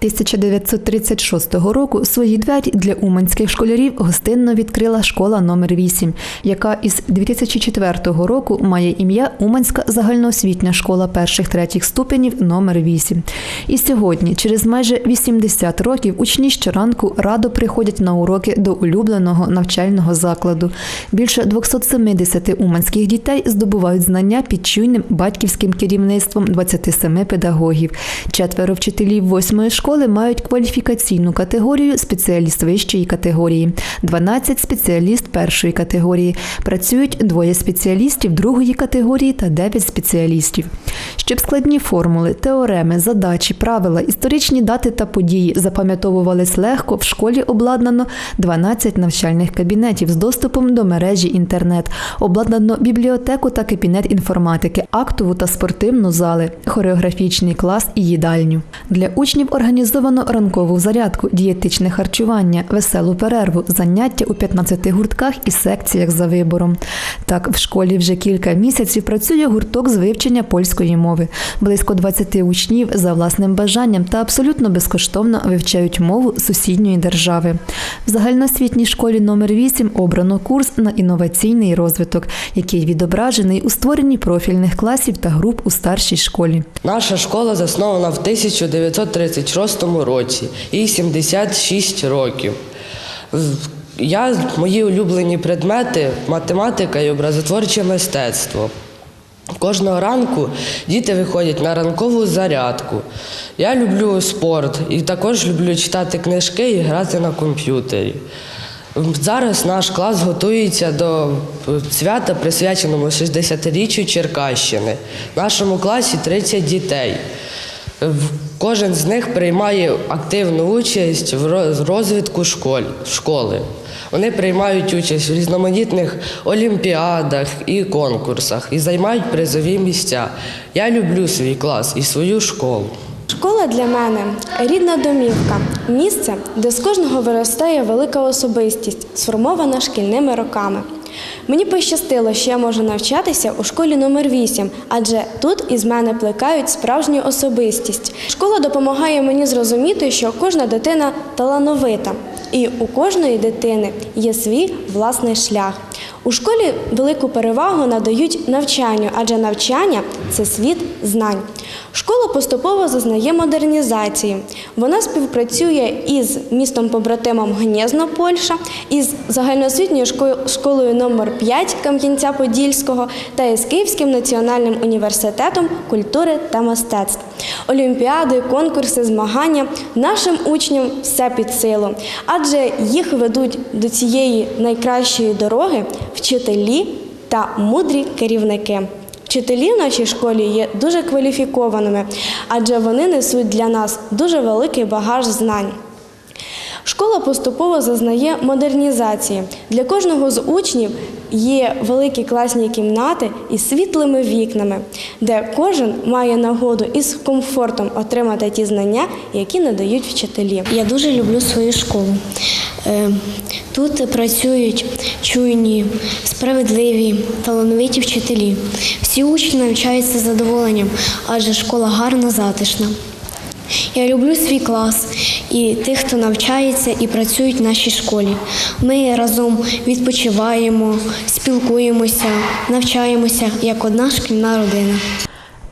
1936 року свої двері для уманських школярів гостинно відкрила школа номер 8 яка із 2004 року має ім'я Уманська загальноосвітня школа перших третіх ступенів номер 8 І сьогодні, через майже 80 років, учні щоранку радо приходять на уроки до улюбленого навчального закладу. Більше 270 уманських дітей здобувають знання під чуйним батьківським керівництвом 27 педагогів. Четверо вчителів восьмої школи мають кваліфікаційну категорію спеціаліст вищої категорії, 12 спеціаліст першої категорії. Працюють двоє спеціалістів другої категорії та 9 спеціалістів. Щоб складні формули, теореми, задачі, правила, історичні дати та події запам'ятовувались легко, в школі обладнано 12 навчальних кабінетів з доступом до мережі інтернет. Обладнано бібліотеку та кабінет інформатики, актову та спортивну зали, хореографічний клас і їдальню. Для учнів організовано ранкову зарядку, дієтичне харчування, веселу перерву, заняття у 15 гуртках і секціях за вибором. Так, в школі вже кілька місяців працює гурток з вивчення польської мови. Близько 20 учнів за власним бажанням та абсолютно безкоштовно вивчають мову сусідньої держави. В загальноосвітній школі номер 8 обрано курс на інноваційний розвиток, який відображений у створенні профільних класів та груп у старшій школі. Наша школа заснована в 1936 році, їй 76 років. Я, мої улюблені предмети математика і образотворче мистецтво. Кожного ранку діти виходять на ранкову зарядку. Я люблю спорт і також люблю читати книжки і грати на комп'ютері. Зараз наш клас готується до свята, присвяченого 60-річчю Черкащини. В нашому класі 30 дітей. Кожен з них приймає активну участь в розвитку школи. Вони приймають участь в різноманітних олімпіадах і конкурсах і займають призові місця. Я люблю свій клас і свою школу. Школа для мене рідна домівка, місце, де з кожного виростає велика особистість, сформована шкільними роками. Мені пощастило, що я можу навчатися у школі номер 8 адже тут із мене плекають справжню особистість. Школа допомагає мені зрозуміти, що кожна дитина талановита, і у кожної дитини є свій власний шлях. У школі велику перевагу надають навчанню, адже навчання це світ знань. Школа поступово зазнає модернізації. Вона співпрацює із містом побратимом Гнєзно, Польща, із загальноосвітньою шко- школою номер 5 Кам'янця-Подільського та із Київським національним університетом культури та мистецтв. Олімпіади, конкурси, змагання нашим учням все під силу, адже їх ведуть до цієї найкращої дороги вчителі та мудрі керівники. Вчителі в нашій школі є дуже кваліфікованими, адже вони несуть для нас дуже великий багаж знань. Школа поступово зазнає модернізації. Для кожного з учнів є великі класні кімнати із світлими вікнами, де кожен має нагоду із комфортом отримати ті знання, які надають вчителі. Я дуже люблю свою школу. Е, Тут працюють чуйні, справедливі, талановиті вчителі. Всі учні навчаються з задоволенням, адже школа гарна, затишна. Я люблю свій клас і тих, хто навчається і працюють в нашій школі. Ми разом відпочиваємо, спілкуємося, навчаємося як одна шкільна родина.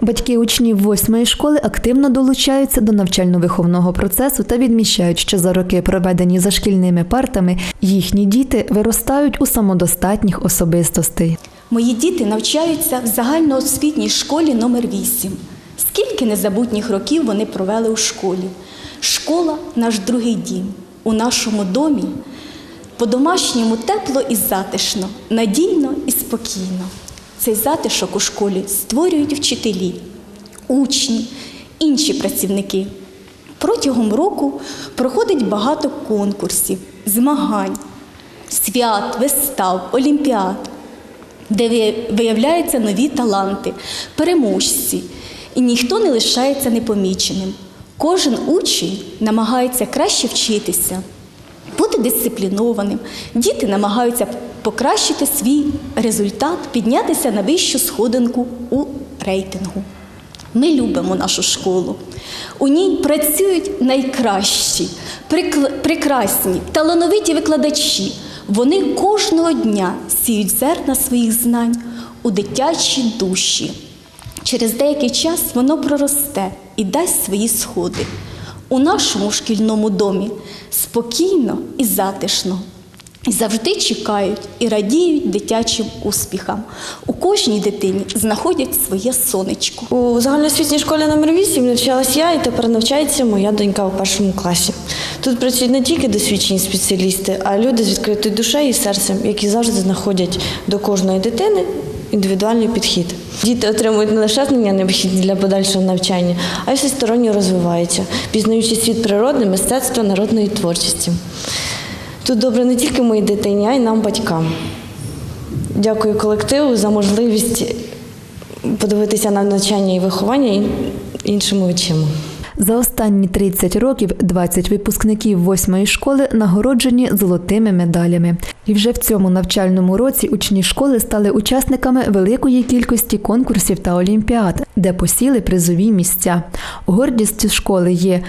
Батьки учнів восьмої школи активно долучаються до навчально-виховного процесу та відмічають, що за роки, проведені за шкільними партами, їхні діти виростають у самодостатніх особистостей. Мої діти навчаються в загальноосвітній школі номер 8 Скільки незабутніх років вони провели у школі? Школа наш другий дім. У нашому домі по-домашньому тепло і затишно, надійно і спокійно. Цей затишок у школі створюють вчителі, учні, інші працівники. Протягом року проходить багато конкурсів, змагань, свят, вистав, олімпіад де виявляються нові таланти, переможці, і ніхто не лишається непоміченим. Кожен учень намагається краще вчитися, бути дисциплінованим. Діти намагаються покращити свій результат, піднятися на вищу сходинку у рейтингу. Ми любимо нашу школу. У ній працюють найкращі, прекрасні, талановиті викладачі. Вони кожного дня сіють зерна своїх знань у дитячі душі. Через деякий час воно проросте і дасть свої сходи. У нашому шкільному домі спокійно і затишно. І завжди чекають і радіють дитячим успіхам. У кожній дитині знаходять своє сонечко. У загальноосвітній школі номер 8 навчалась я і тепер навчається моя донька у першому класі. Тут працюють не тільки досвідчені спеціалісти, а люди з відкритою душею і серцем, які завжди знаходять до кожної дитини індивідуальний підхід. Діти отримують не лише знання необхідні для подальшого навчання, а й всесторонньо розвиваються, пізнаючи світ природи, мистецтва, народної творчості. Тут добре не тільки моїй дитині, а й нам, батькам. Дякую колективу за можливість подивитися на навчання і виховання іншими очима. За останні 30 років 20 випускників восьмої школи нагороджені золотими медалями. І вже в цьому навчальному році учні школи стали учасниками великої кількості конкурсів та олімпіад, де посіли призові місця. Гордістю школи є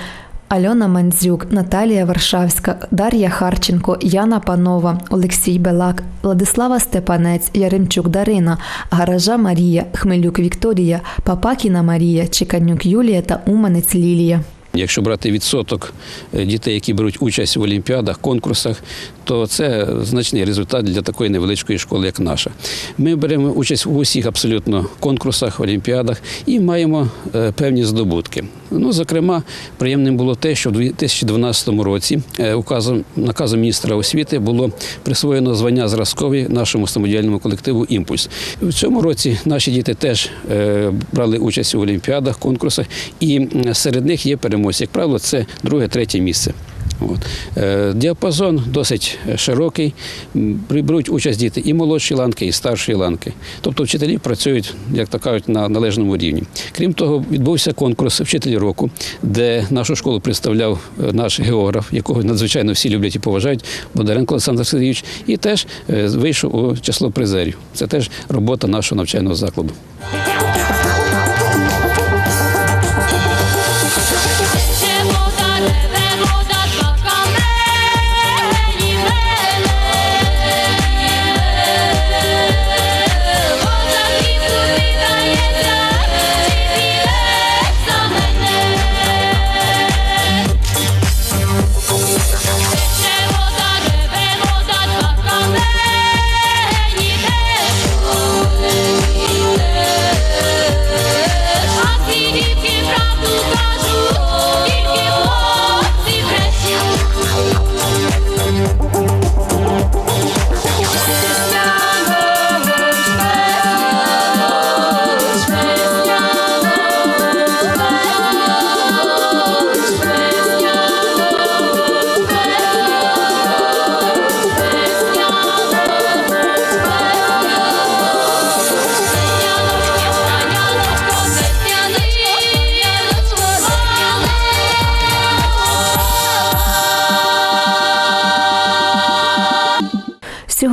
Альона Мандзюк, Наталія Варшавська, Дар'я Харченко, Яна Панова, Олексій Белак, Владислава Степанець, Яремчук Дарина, Гаража Марія, Хмелюк Вікторія, Папакіна Марія, Чеканюк Юлія та Уманець Лілія. Якщо брати відсоток е, дітей, які беруть участь в олімпіадах, конкурсах, то це значний результат для такої невеличкої школи, як наша. Ми беремо участь у усіх абсолютно конкурсах, олімпіадах і маємо е, певні здобутки. Ну, зокрема, приємним було те, що в 2012 році е, указом наказом міністра освіти було присвоєно звання зразкові нашому самодіяльному колективу Імпульс. В цьому році наші діти теж е, брали участь у олімпіадах, конкурсах, і серед них є переможці. Як правило, це друге, третє місце. От. Е, Діапазон досить широкий. М, Беруть участь діти і молодші ланки, і старші ланки. Тобто вчителі працюють, як то кажуть, на належному рівні. Крім того, відбувся конкурс вчителі року, де нашу школу представляв е, наш географ, якого надзвичайно всі люблять і поважають, Бондаренко Олександр Сергійович, і теж е, вийшов у число призерів. Це теж робота нашого навчального закладу.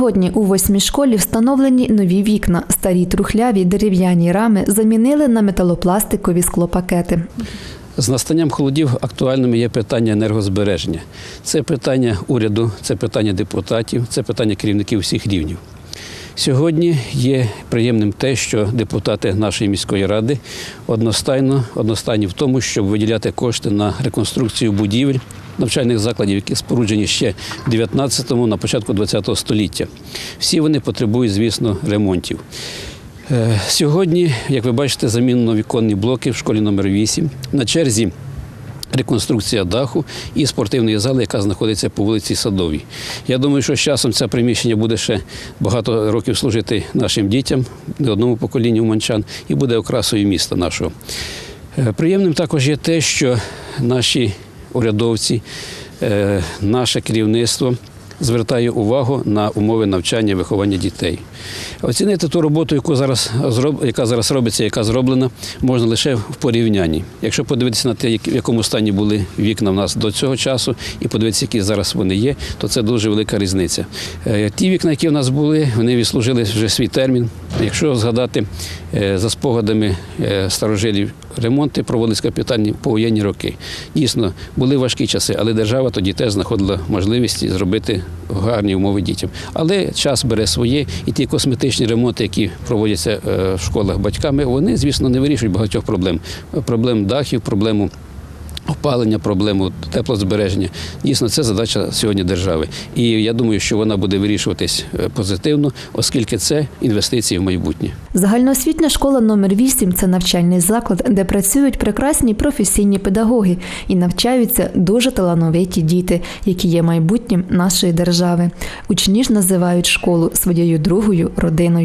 Сьогодні у восьмій школі встановлені нові вікна. Старі трухляві дерев'яні рами замінили на металопластикові склопакети. З настанням холодів актуальними є питання енергозбереження. Це питання уряду, це питання депутатів, це питання керівників всіх рівнів. Сьогодні є приємним те, що депутати нашої міської ради одностайно одностайні в тому, щоб виділяти кошти на реконструкцію будівель навчальних закладів, які споруджені ще в 19-му, на початку 20-го століття. Всі вони потребують, звісно, ремонтів. Е, Сьогодні, як ви бачите, замінено віконні блоки в школі номер 8 На черзі реконструкція даху і спортивної зали, яка знаходиться по вулиці Садовій. Я думаю, що з часом це приміщення буде ще багато років служити нашим дітям, не одному поколінню уманчан, і буде окрасою міста нашого. Е, Приємним також є те, що наші урядовці, е, наше керівництво звертає увагу на умови навчання і виховання дітей. Оцінити ту роботу, яку зараз яка зараз робиться, яка зроблена, можна лише в порівнянні. Якщо подивитися на те, в якому стані були вікна в нас до цього часу, і подивитися, які зараз вони є, то це дуже велика різниця. Е, Ті вікна, які в нас були, вони відслужили вже свій термін. Якщо згадати е, за спогадами старожилів ремонти проводились капітальні повоєнні роки. Дійсно, були важкі часи, але держава тоді теж знаходила можливість зробити гарні умови дітям. Але час бере своє, і ті косметичні ремонти, які проводяться е, в школах батьками, вони, звісно, не вирішують багатьох проблем. Проблем дахів, проблему опалення, проблему теплозбереження. Дійсно, це задача сьогодні держави. І я думаю, що вона буде вирішуватись е, позитивно, оскільки це інвестиції в майбутнє. Загальноосвітня школа номер 8 це навчальний заклад, де працюють прекрасні професійні педагоги і навчаються дуже талановиті діти, які є майбутнім нашої держави. Учні ж називають школу своєю другою родиною.